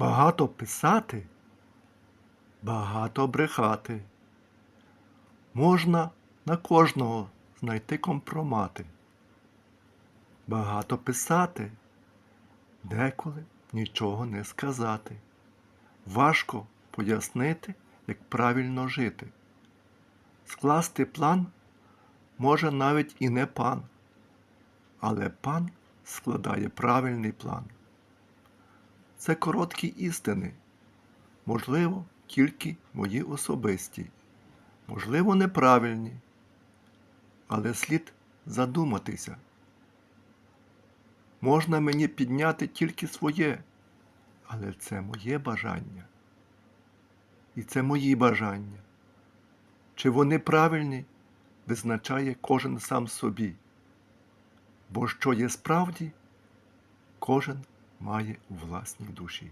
Багато писати, багато брехати. Можна на кожного знайти компромати. Багато писати, деколи нічого не сказати. Важко пояснити, як правильно жити. Скласти план може навіть і не пан, але пан складає правильний план. Це короткі істини, можливо, тільки мої особисті, можливо, неправильні, але слід задуматися. Можна мені підняти тільки своє, але це моє бажання. І це мої бажання. Чи вони правильні, визначає кожен сам собі. Бо що є справді, кожен має у власній душі.